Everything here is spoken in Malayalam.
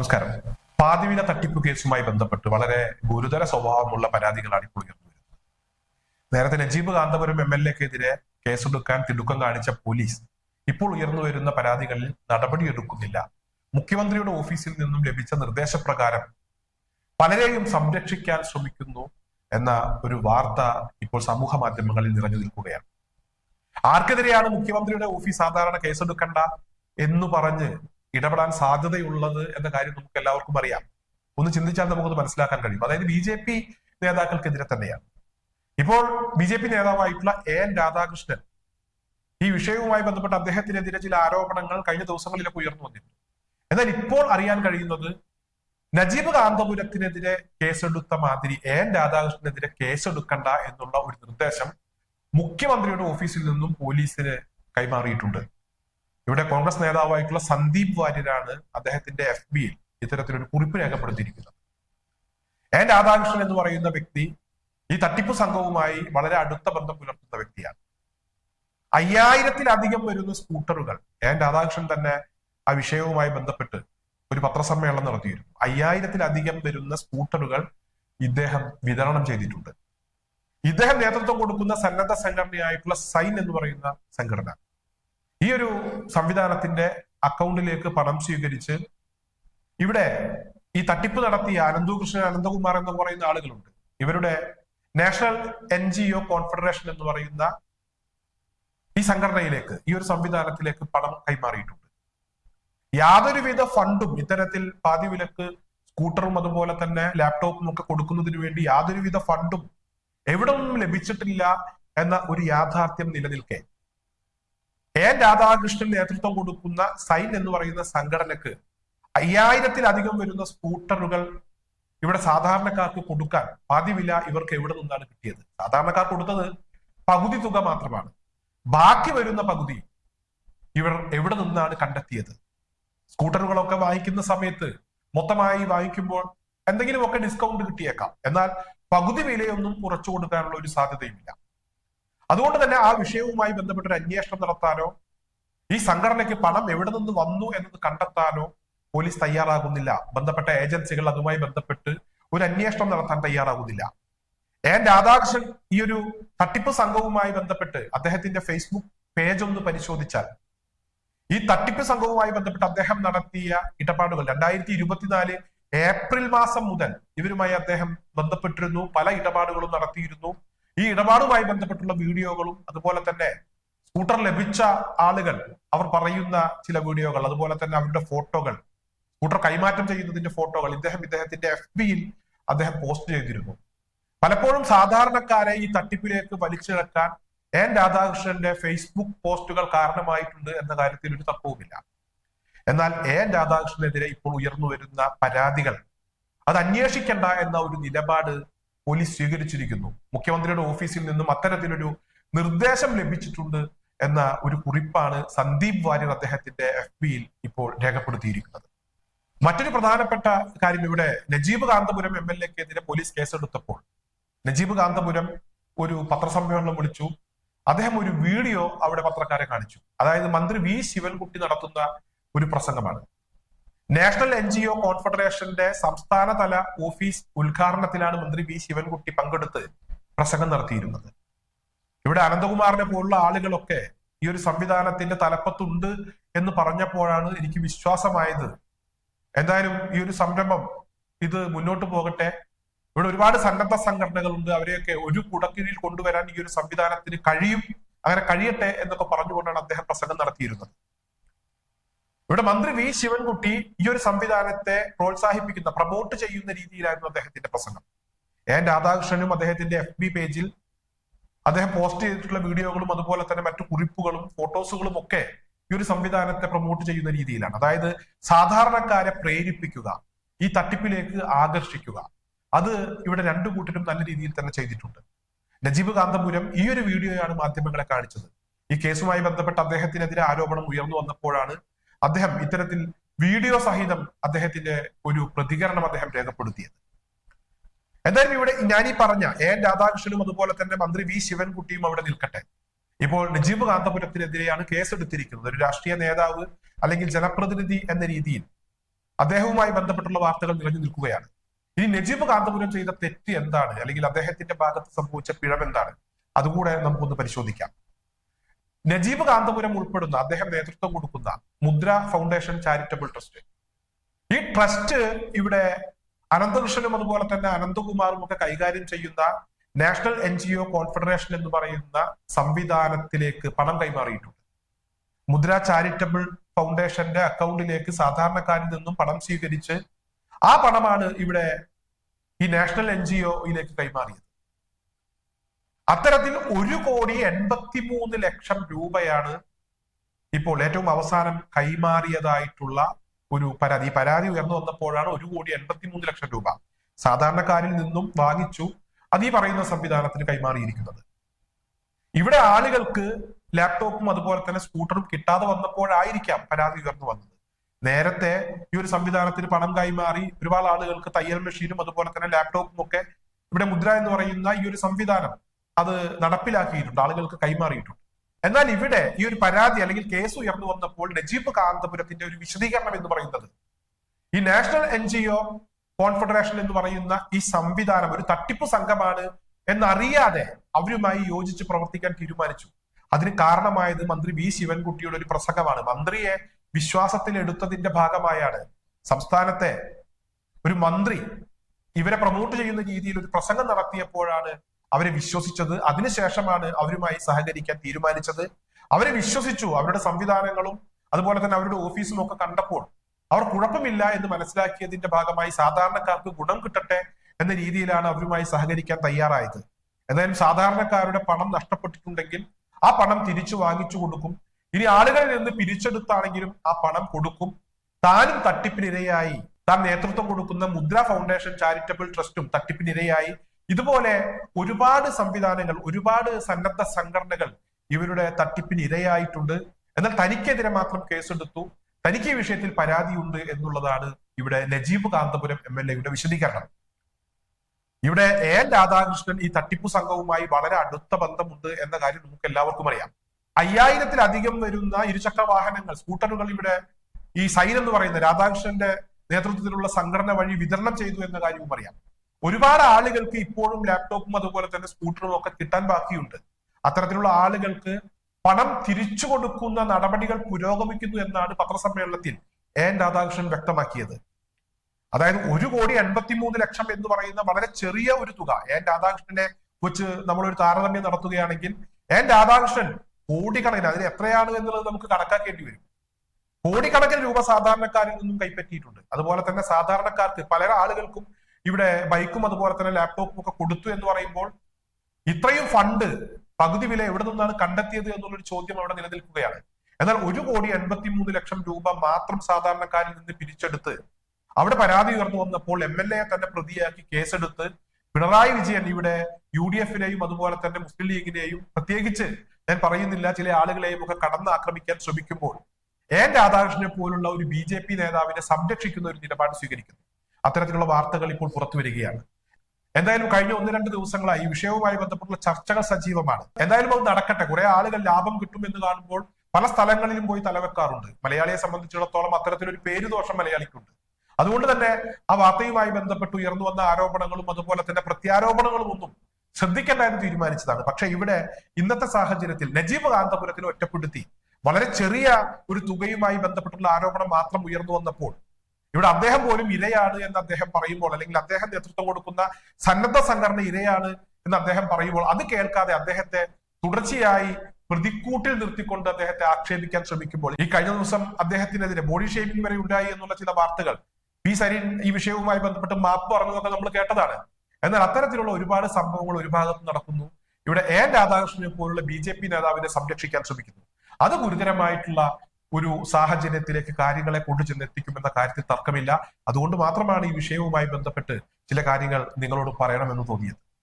നമസ്കാരം. പാതിവില തട്ടിപ്പ് കേസുമായി ബന്ധപ്പെട്ട് വളരെ ഗുരുതര സ്വഭാവമുള്ള പരാതികളാണ് ഇപ്പോൾ ഉയർന്നു വരുന്നത്. നേരത്തെ നജീബ് കാന്തപുരം എം എൽ എക്കെതിരെ കേസെടുക്കാൻ തിടുക്കം കാണിച്ച പോലീസ് ഇപ്പോൾ ഉയർന്നു വരുന്ന പരാതികളിൽ നടപടിയെടുക്കുന്നില്ല. മുഖ്യമന്ത്രിയുടെ ഓഫീസിൽ നിന്നും ലഭിച്ച നിർദ്ദേശപ്രകാരം പലരെയും സംരക്ഷിക്കാൻ ശ്രമിക്കുന്നു എന്ന ഒരു വാർത്ത ഇപ്പോൾ സമൂഹ മാധ്യമങ്ങളിൽ നിറഞ്ഞു നിൽക്കുകയാണ്. ആർക്കെതിരെയാണ് മുഖ്യമന്ത്രിയുടെ ഓഫീസ് സാധാരണ കേസെടുക്കണ്ട എന്ന് പറഞ്ഞ് ഇടപെടാൻ സാധ്യതയുള്ളത് എന്ന കാര്യം നമുക്ക് എല്ലാവർക്കും അറിയാം. ഒന്ന് ചിന്തിച്ചാൽ നമുക്കത് മനസ്സിലാക്കാൻ കഴിയും. അതായത് ബി ജെ പി നേതാക്കൾക്കെതിരെ തന്നെയാണ്. ഇപ്പോൾ ബി ജെ പി നേതാവായിട്ടുള്ള എ എൻ രാധാകൃഷ്ണൻ ഈ വിഷയവുമായി ബന്ധപ്പെട്ട് അദ്ദേഹത്തിനെതിരെ ചില ആരോപണങ്ങൾ കഴിഞ്ഞ ദിവസങ്ങളിലൊക്കെ ഉയർന്നു വന്നിരുന്നു എന്നാൽ ഇപ്പോൾ അറിയാൻ കഴിയുന്നത് നജീബ് കാന്തപുരത്തിനെതിരെ കേസെടുത്ത മാതിരി എ എൻ രാധാകൃഷ്ണനെതിരെ കേസെടുക്കണ്ട എന്നുള്ള ഒരു നിർദ്ദേശം മുഖ്യമന്ത്രിയുടെ ഓഫീസിൽ നിന്നും പോലീസിന് കൈമാറിയിട്ടുണ്ട്. ഇവിടെ കോൺഗ്രസ് നേതാവായിട്ടുള്ള സന്ദീപ് വാര്യരാണ് അദ്ദേഹത്തിന്റെ എഫ് ബിയിൽ ഇത്തരത്തിലൊരു കുറിപ്പ് രേഖപ്പെടുത്തിയിരിക്കുന്നത്. എൻ രാധാകൃഷ്ണൻ എന്ന് പറയുന്ന വ്യക്തി ഈ തട്ടിപ്പ് സംഘവുമായി വളരെ അടുത്ത ബന്ധം പുലർത്തുന്ന വ്യക്തിയാണ്. അയ്യായിരത്തിലധികം വരുന്ന സ്കൂട്ടറുകൾ എൻ രാധാകൃഷ്ണൻ തന്നെ ആ വിഷയവുമായി ബന്ധപ്പെട്ട് ഒരു പത്രസമ്മേളനം നടത്തിയിരുന്നു. അയ്യായിരത്തിലധികം വരുന്ന സ്കൂട്ടറുകൾ ഇദ്ദേഹം വിതരണം ചെയ്തിട്ടുണ്ട്. ഇദ്ദേഹം നേതൃത്വം കൊടുക്കുന്ന സന്നദ്ധ സംഘടനയായിട്ടുള്ള സൈൻ എന്ന് പറയുന്ന സംഘടന. ഈ ഒരു സംവിധാനത്തിന്റെ അക്കൗണ്ടിലേക്ക് പണം സ്വീകരിച്ച് ഇവിടെ ഈ തട്ടിപ്പ് നടത്തിയ അനന്തകൃഷ്ണൻ അനന്തകുമാർ എന്ന് പറയുന്ന ആളുകളുണ്ട്. ഇവരുടെ national N G O confederation എന്ന് പറയുന്ന ഈ സംഘടനയിലേക്ക് ഈ ഒരു സംവിധാനത്തിലേക്ക് പണം കൈമാറിയിട്ടുണ്ട്. യാതൊരുവിധ ഫണ്ടും ഇത്തരത്തിൽ പാതി വിലക്ക് സ്കൂട്ടറും അതുപോലെ തന്നെ ലാപ്ടോപ്പും ഒക്കെ കൊടുക്കുന്നതിന് വേണ്ടി യാതൊരുവിധ ഫണ്ടും എവിടെ നിന്നും ലഭിച്ചിട്ടില്ല എന്ന ഒരു യാഥാർത്ഥ്യം നിലനിൽക്കെ. എൻ രാധാകൃഷ്ണൻ നേതൃത്വം കൊടുക്കുന്ന സൈൻ എന്ന് പറയുന്ന സംഘടനക്ക് അയ്യായിരത്തിലധികം വരുന്ന സ്കൂട്ടറുകൾ ഇവിടെ സാധാരണക്കാർക്ക് കൊടുക്കാൻ പതിവില ഇവർക്ക് എവിടെ നിന്നാണ് കിട്ടിയത്? സാധാരണക്കാർ കൊടുത്തത് പകുതി തുക മാത്രമാണ്. ബാക്കി വരുന്ന പകുതി ഇവർ എവിടെ നിന്നാണ് കണ്ടെത്തിയത്? സ്കൂട്ടറുകളൊക്കെ വാങ്ങിക്കുന്ന സമയത്ത് മൊത്തമായി വാങ്ങിക്കുമ്പോൾ എന്തെങ്കിലുമൊക്കെ ഡിസ്കൗണ്ട് കിട്ടിയേക്കാം. എന്നാൽ പകുതി വിലയൊന്നും കുറച്ചു കൊടുക്കാനുള്ള ഒരു സാധ്യതയുമില്ല. അതുകൊണ്ട് തന്നെ ആ വിഷയവുമായി ബന്ധപ്പെട്ട ഒരു അന്വേഷണം നടത്താനോ ഈ സംഘടനയ്ക്ക് പണം എവിടെ നിന്ന് വന്നു എന്നത് കണ്ടെത്താനോ പോലീസ് തയ്യാറാകുന്നില്ല. ബന്ധപ്പെട്ട ഏജൻസികൾ അതുമായി ബന്ധപ്പെട്ട് ഒരു അന്വേഷണം നടത്താൻ തയ്യാറാകുന്നില്ല. എൻ രാധാകൃഷ്ണൻ ഈ ഒരു തട്ടിപ്പ് സംഘവുമായി ബന്ധപ്പെട്ട് അദ്ദേഹത്തിന്റെ ഫേസ്ബുക്ക് പേജ് ഒന്ന് പരിശോധിച്ചാൽ ഈ തട്ടിപ്പ് സംഘവുമായി ബന്ധപ്പെട്ട് അദ്ദേഹം നടത്തിയ ഇടപാടുകൾ രണ്ടായിരത്തി ഇരുപത്തിനാല് ഏപ്രിൽ മാസം മുതൽ ഇവരുമായി അദ്ദേഹം ബന്ധപ്പെട്ടിരുന്നു. പല ഇടപാടുകളും നടത്തിയിരുന്നു. ഈ ഇടപാടുമായി ബന്ധപ്പെട്ടുള്ള വീഡിയോകളും അതുപോലെ തന്നെ സ്കൂട്ടർ ലഭിച്ച ആളുകൾ അവർ പറയുന്ന ചില വീഡിയോകൾ അതുപോലെ തന്നെ അവരുടെ ഫോട്ടോകൾ സ്കൂട്ടർ കൈമാറ്റം ചെയ്യുന്നതിന്റെ ഫോട്ടോകൾ ഇദ്ദേഹം ഇദ്ദേഹത്തിന്റെ എഫ് ബിയിൽ അദ്ദേഹം പോസ്റ്റ് ചെയ്തിരുന്നു. പലപ്പോഴും സാധാരണക്കാരെ ഈ തട്ടിപ്പിലേക്ക് വലിച്ചിഴക്കാൻ എൻ രാധാകൃഷ്ണന്റെ ഫേസ്ബുക്ക് പോസ്റ്റുകൾ കാരണമായിട്ടുണ്ട് എന്ന കാര്യത്തിൽ ഒരു തർക്കവുമില്ല. എന്നാൽ എൻ രാധാകൃഷ്ണനെതിരെ ഇപ്പോൾ ഉയർന്നു വരുന്ന പരാതികൾ അത് അന്വേഷിക്കേണ്ട എന്ന ഒരു നിലപാട് പോലീസ് സ്വീകരിച്ചിരിക്കുന്നു. മുഖ്യമന്ത്രിയുടെ ഓഫീസിൽ നിന്നും അത്തരത്തിലൊരു നിർദ്ദേശം ലഭിച്ചിട്ടുണ്ട് എന്ന ഒരു കുറിപ്പാണ് സന്ദീപ് വാര്യർ അദ്ദേഹത്തിന്റെ എഫ് ബിയിൽ ഇപ്പോൾ രേഖപ്പെടുത്തിയിരിക്കുന്നത്. മറ്റൊരു പ്രധാനപ്പെട്ട കാര്യം ഇവിടെ നജീബ് കാന്തപുരം എം എൽ എക്കെതിരെ പോലീസ് കേസെടുത്തപ്പോൾ നജീബ് കാന്തപുരം ഒരു പത്രസമ്മേളനം വിളിച്ചു. അദ്ദേഹം ഒരു വീഡിയോ അവിടെ പത്രക്കാരെ കാണിച്ചു. അതായത് മന്ത്രി വി ശിവൻകുട്ടി നടത്തുന്ന ഒരു പ്രസംഗമാണ്. നാഷണൽ എൻ ജി ഒ കോൺഫെഡറേഷന്റെ സംസ്ഥാനതല ഓഫീസ് ഉദ്ഘാടനത്തിലാണ് മന്ത്രി വി ശിവൻകുട്ടി പങ്കെടുത്ത് പ്രസംഗം നടത്തിയിരുന്നത്. ഇവിടെ അനന്തകുമാറിനെ പോലുള്ള ആളുകളൊക്കെ ഈ ഒരു സംവിധാനത്തിന്റെ തലപ്പത്തുണ്ട് എന്ന് പറഞ്ഞപ്പോഴാണ് എനിക്ക് വിശ്വാസമായത്. എന്തായാലും ഈ ഒരു സംരംഭം ഇത് മുന്നോട്ട് പോകട്ടെ. ഇവിടെ ഒരുപാട് സന്നദ്ധ സംഘടനകളുണ്ട്. അവരെയൊക്കെ ഒരു കുടക്കീഴിൽ കൊണ്ടുവരാൻ ഈ ഒരു സംവിധാനത്തിന് കഴിയും. അങ്ങനെ കഴിയട്ടെ എന്നൊക്കെ പറഞ്ഞുകൊണ്ടാണ് അദ്ദേഹം പ്രസംഗം നടത്തിയിരുന്നത്. ഇവിടെ മന്ത്രി വി ശിവൻകുട്ടി ഈ ഒരു സംവിധാനത്തെ പ്രോത്സാഹിപ്പിക്കുന്ന പ്രൊമോട്ട് ചെയ്യുന്ന രീതിയിലായിരുന്നു അദ്ദേഹത്തിന്റെ പ്രസംഗം. എൻ രാധാകൃഷ്ണനും അദ്ദേഹത്തിന്റെ എഫ് ബി പേജിൽ അദ്ദേഹം പോസ്റ്റ് ചെയ്തിട്ടുള്ള വീഡിയോകളും അതുപോലെ തന്നെ മറ്റു കുറിപ്പുകളും ഫോട്ടോസുകളും ഒക്കെ ഈ ഒരു സംവിധാനത്തെ പ്രൊമോട്ട് ചെയ്യുന്ന രീതിയിലാണ്. അതായത് സാധാരണക്കാരെ പ്രേരിപ്പിക്കുക ഈ തട്ടിപ്പിലേക്ക് ആകർഷിക്കുക. അത് ഇവിടെ രണ്ടു കൂട്ടരും നല്ല രീതിയിൽ തന്നെ ചെയ്തിട്ടുണ്ട്. നജീബ് കാന്തപുരം ഈ ഒരു വീഡിയോയാണ് മാധ്യമങ്ങളെ കാണിച്ചത്. ഈ കേസുമായി ബന്ധപ്പെട്ട് അദ്ദേഹത്തിനെതിരെ ആരോപണം ഉയർന്നു വന്നപ്പോഴാണ് അദ്ദേഹം ഇത്തരത്തിൽ വീഡിയോ സഹിതം അദ്ദേഹത്തിന്റെ ഒരു പ്രതികരണം അദ്ദേഹം രേഖപ്പെടുത്തിയത്. എന്തായാലും ഇവിടെ ഞാൻ ഈ പറഞ്ഞ എൻ രാധാകൃഷ്ണനും അതുപോലെ തന്നെ മന്ത്രി വി ശിവൻകുട്ടിയും അവിടെ നിൽക്കട്ടെ. ഇപ്പോൾ നജീബ് കാന്തപുരത്തിനെതിരെയാണ് കേസെടുത്തിരിക്കുന്നത്. ഒരു രാഷ്ട്രീയ നേതാവ് അല്ലെങ്കിൽ ജനപ്രതിനിധി എന്ന രീതിയിൽ അദ്ദേഹവുമായി ബന്ധപ്പെട്ടുള്ള വാർത്തകൾ നിറഞ്ഞു നിൽക്കുകയാണ്. ഇനി നജീബ് കാന്തപുരം ചെയ്ത തെറ്റ് എന്താണ്? അല്ലെങ്കിൽ അദ്ദേഹത്തിന്റെ ഭാഗത്ത് സംഭവിച്ച പിഴവ് എന്താണ്? അതുകൂടെ നമുക്കൊന്ന് പരിശോധിക്കാം. നജീബ് കാന്തപുരം ഉൾപ്പെടുന്ന അദ്ദേഹം നേതൃത്വം കൊടുക്കുന്ന മുദ്ര ഫൗണ്ടേഷൻ ചാരിറ്റബിൾ ട്രസ്റ്റ്. ഈ ട്രസ്റ്റ് ഇവിടെ അനന്തകൃഷ്ണനും അതുപോലെ തന്നെ അനന്തകുമാറും ഒക്കെ കൈകാര്യം ചെയ്യുന്ന national N G O confederation എന്ന് പറയുന്ന സംവിധാനത്തിലേക്ക് പണം കൈമാറിയിട്ടുണ്ട്. മുദ്ര ചാരിറ്റബിൾ ഫൗണ്ടേഷന്റെ അക്കൗണ്ടിലേക്ക് സാധാരണക്കാരിൽ നിന്നും പണം സ്വീകരിച്ച് ആ പണമാണ് ഇവിടെ ഈ നാഷണൽ എൻ ജി ഒയിലേക്ക് കൈമാറിയത്. അത്തരത്തിൽ ഒരു കോടി എൺപത്തി മൂന്ന് ലക്ഷം രൂപയാണ് ഇപ്പോൾ ഏറ്റവും അവസാനം കൈമാറിയതായിട്ടുള്ള ഒരു പരാതി. പരാതി ഉയർന്നു വന്നപ്പോഴാണ് ഒരു കോടി എൺപത്തി മൂന്ന് ലക്ഷം രൂപ സാധാരണക്കാരിൽ നിന്നും വാങ്ങിച്ചു. അത് ഈ പറയുന്ന സംവിധാനത്തിന് കൈമാറിയിരിക്കുന്നത്. ഇവിടെ ആളുകൾക്ക് ലാപ്ടോപ്പും അതുപോലെ തന്നെ സ്കൂട്ടറും കിട്ടാതെ വന്നപ്പോഴായിരിക്കാം പരാതി ഉയർന്നു വന്നത്. നേരത്തെ ഈ ഒരു സംവിധാനത്തിന് പണം കൈമാറി ഒരുപാട് ആളുകൾക്ക് തയ്യൽ മെഷീനും അതുപോലെ തന്നെ ലാപ്ടോപ്പും ഒക്കെ ഇവിടെ മുദ്ര എന്ന് പറയുന്ന ഈ ഒരു സംവിധാനം അത് നടപ്പിലാക്കിയിട്ടുണ്ട്. ആളുകൾക്ക് കൈമാറിയിട്ടുണ്ട്. എന്നാൽ ഇവിടെ ഈ ഒരു പരാതി അല്ലെങ്കിൽ കേസ് ഉയർന്നു വന്നപ്പോൾ നജീബ് കാന്തപുരത്തിന്റെ ഒരു വിശദീകരണം എന്ന് പറയുന്നത്. ഈ national N G O confederation എന്ന് പറയുന്ന ഈ സംവിധാനം ഒരു തട്ടിപ്പ് സംഘമാണ് എന്നറിയാതെ അവരുമായി യോജിച്ച് പ്രവർത്തിക്കാൻ തീരുമാനിച്ചു. അതിന് കാരണമായത് മന്ത്രി വി ശിവൻകുട്ടിയുടെ ഒരു പ്രസംഗമാണ്. മന്ത്രിയെ വിശ്വാസത്തിൽ എടുത്തതിന്റെ ഭാഗമായാണ് സംസ്ഥാനത്തെ ഒരു മന്ത്രി ഇവരെ പ്രമോട്ട് ചെയ്യുന്ന രീതിയിൽ ഒരു പ്രസംഗം നടത്തിയപ്പോഴാണ് അവരെ വിശ്വസിച്ചത് അതിനുശേഷമാണ് അവരുമായി സഹകരിക്കാൻ തീരുമാനിച്ചത്. അവരെ വിശ്വസിച്ചു അവരുടെ സംവിധാനങ്ങളും അതുപോലെ തന്നെ അവരുടെ ഓഫീസും ഒക്കെ കണ്ടപ്പോൾ അവർ കുഴപ്പമില്ല എന്ന് മനസ്സിലാക്കിയതിന്റെ ഭാഗമായി സാധാരണക്കാർക്ക് ഗുണം കിട്ടട്ടെ എന്ന രീതിയിലാണ് അവരുമായി സഹകരിക്കാൻ തയ്യാറായത്. എന്തായാലും സാധാരണക്കാരുടെ പണം നഷ്ടപ്പെട്ടിട്ടുണ്ടെങ്കിൽ ആ പണം തിരിച്ചു വാങ്ങിച്ചു കൊടുക്കും. ഇനി ആളുകളിൽ നിന്ന് പിരിച്ചെടുത്താണെങ്കിലും ആ പണം കൊടുക്കും. താനും തട്ടിപ്പിനിരയായി. താൻ നേതൃത്വം കൊടുക്കുന്ന മുദ്ര ഫൗണ്ടേഷൻ ചാരിറ്റബിൾ ട്രസ്റ്റും തട്ടിപ്പിനിരയായി. ഇതുപോലെ ഒരുപാട് സംവിധാനങ്ങൾ ഒരുപാട് സന്നദ്ധ സംഘടനകൾ ഇവരുടെ തട്ടിപ്പിന് ഇരയായിട്ടുണ്ട്. എന്നാൽ തനിക്കെതിരെ മാത്രം കേസെടുത്തു. തനിക്ക് ഈ വിഷയത്തിൽ പരാതിയുണ്ട് എന്നുള്ളതാണ് ഇവിടെ നജീബ് കാന്തപുരം എം എൽ എയുടെ വിശദീകരണം. ഇവിടെ എ എൻ രാധാകൃഷ്ണൻ ഈ തട്ടിപ്പു സംഘവുമായി വളരെ അടുത്ത ബന്ധമുണ്ട് എന്ന കാര്യം നമുക്ക് എല്ലാവർക്കും അറിയാം. അയ്യായിരത്തിലധികം വരുന്ന ഇരുചക്ര വാഹനങ്ങൾ സ്കൂട്ടറുകൾ ഇവിടെ ഈ സൈൻ എന്ന് പറയുന്ന രാധാകൃഷ്ണന്റെ നേതൃത്വത്തിലുള്ള സംഘടന വഴി വിതരണം ചെയ്തു എന്ന കാര്യവും അറിയാം. ഒരുപാട് ആളുകൾക്ക് ഇപ്പോഴും ലാപ്ടോപ്പും അതുപോലെ തന്നെ സ്കൂട്ടറും ഒക്കെ കിട്ടാൻ ബാക്കിയുണ്ട്. അത്തരത്തിലുള്ള ആളുകൾക്ക് പണം തിരിച്ചു കൊടുക്കുന്ന നടപടികൾ പുരോഗമിക്കുന്നു എന്നാണ് പത്രസമ്മേളനത്തിൽ എൻ രാധാകൃഷ്ണൻ വ്യക്തമാക്കിയത്. അതായത് ഒരു കോടി എൺപത്തി മൂന്ന് ലക്ഷം എന്ന് പറയുന്ന വളരെ ചെറിയ ഒരു തുക. എൻ രാധാകൃഷ്ണനെ വെച്ച് നമ്മളൊരു താരതമ്യം നടത്തുകയാണെങ്കിൽ എൻ രാധാകൃഷ്ണൻ കോടിക്കണക്കിന് അതിന് എത്രയാണ് എന്നുള്ളത് നമുക്ക് കണക്കാക്കേണ്ടി വരും. കോടിക്കണക്കിന് രൂപ സാധാരണക്കാരിൽ നിന്നും കൈപ്പറ്റിയിട്ടുണ്ട്. അതുപോലെ തന്നെ സാധാരണക്കാർക്ക് പല ആളുകൾക്കും ഇവിടെ ബൈക്കും അതുപോലെ തന്നെ ലാപ്ടോപ്പും ഒക്കെ കൊടുത്തു എന്ന് പറയുമ്പോൾ ഇത്രയും ഫണ്ട് പകുതി വില എവിടെ നിന്നാണ് കണ്ടെത്തിയത് എന്നുള്ളൊരു ചോദ്യം അവിടെ നിലനിൽക്കുകയാണ്. എന്നാൽ ഒരു കോടി എൺപത്തി മൂന്ന് ലക്ഷം രൂപ മാത്രം സാധാരണക്കാരിൽ നിന്ന് പിരിച്ചെടുത്ത് അവിടെ പരാതി ഉയർന്നു വന്നപ്പോൾ എം എൽ എ തന്നെ പ്രതിയാക്കി കേസെടുത്ത് പിണറായി വിജയൻ ഇവിടെ യു ഡി എഫിനെയും അതുപോലെ തന്നെ മുസ്ലിം ലീഗിനെയും പ്രത്യേകിച്ച് ഞാൻ പറയുന്നില്ല ചില ആളുകളെയും ഒക്കെ കടന്ന് ആക്രമിക്കാൻ ശ്രമിക്കുമ്പോൾ എൻ രാധാകൃഷ്ണനെ പോലുള്ള ഒരു ബി നേതാവിനെ സംരക്ഷിക്കുന്ന ഒരു നിലപാട് സ്വീകരിക്കുന്നു. അത്തരത്തിലുള്ള വാർത്തകൾ ഇപ്പോൾ പുറത്തു വരികയാണ്. എന്തായാലും കഴിഞ്ഞ ഒന്ന് രണ്ട് ദിവസങ്ങളായി ഈ വിഷയവുമായി ബന്ധപ്പെട്ടുള്ള ചർച്ചകൾ സജീവമാണ്. എന്തായാലും അത് നടക്കട്ടെ. കുറെ ആളുകൾ ലാഭം കിട്ടുമെന്ന് കാണുമ്പോൾ പല സ്ഥലങ്ങളിലും പോയി തലവെക്കാറുണ്ട്. മലയാളിയെ സംബന്ധിച്ചിടത്തോളം അത്തരത്തിലൊരു പേരുദോഷം മലയാളിക്കുണ്ട്. അതുകൊണ്ട് തന്നെ ആ വാർത്തയുമായി ബന്ധപ്പെട്ട് ഉയർന്നു വന്ന ആരോപണങ്ങളും അതുപോലെ തന്നെ പ്രത്യാരോപണങ്ങളും ഒന്നും ശ്രദ്ധിക്കേണ്ട എന്ന് തീരുമാനിച്ചതാണ്. പക്ഷെ ഇവിടെ ഇന്നത്തെ സാഹചര്യത്തിൽ നജീബ് കാന്തപുരത്തിനെ ഒറ്റപ്പെടുത്തി വളരെ ചെറിയ ഒരു തുകയുമായി ബന്ധപ്പെട്ടുള്ള ആരോപണം മാത്രം ഉയർന്നു വന്നപ്പോൾ ഇവിടെ അദ്ദേഹം പോലും ഇരയാണ് എന്ന് അദ്ദേഹം പറയുമ്പോൾ അല്ലെങ്കിൽ അദ്ദേഹം നേതൃത്വം കൊടുക്കുന്ന സന്നദ്ധ സംഘടന ഇരയാണ് എന്ന് അദ്ദേഹം പറയുമ്പോൾ അത് കേൾക്കാതെ അദ്ദേഹത്തെ തുടർച്ചയായി പ്രതിക്കൂട്ടിൽ നിർത്തിക്കൊണ്ട് അദ്ദേഹത്തെ ആക്ഷേപിക്കാൻ ശ്രമിക്കുമ്പോൾ ഈ കഴിഞ്ഞ ദിവസം അദ്ദേഹത്തിനെതിരെ ബോഡി ഷേപ്പിംഗ് വരെ ഉണ്ടായി എന്നുള്ള ചില വാർത്തകൾ. പി സരീൻ ഈ വിഷയവുമായി ബന്ധപ്പെട്ട് മാപ്പ് പറഞ്ഞതൊക്കെ നമ്മൾ കേട്ടതാണ്. എന്നാൽ അത്തരത്തിലുള്ള ഒരുപാട് സംഭവങ്ങൾ ഒരു ഭാഗത്ത് നടക്കുന്നു. ഇവിടെ എൻ രാധാകൃഷ്ണനെ പോലുള്ള ബി ജെ പി നേതാവിനെ സംരക്ഷിക്കാൻ ശ്രമിക്കുന്നു. അത് ഗുരുതരമായിട്ടുള്ള ഒരു സാഹചര്യത്തിലേക്ക് കാര്യങ്ങളെ കൊണ്ടുചെന്ന് എത്തിക്കുമെന്ന കാര്യത്തിൽ തർക്കമില്ല. അതുകൊണ്ട് മാത്രമാണ് ഈ വിഷയവുമായി ബന്ധപ്പെട്ട് ചില കാര്യങ്ങൾ നിങ്ങളോട് പറയണമെന്ന് തോന്നിയത്.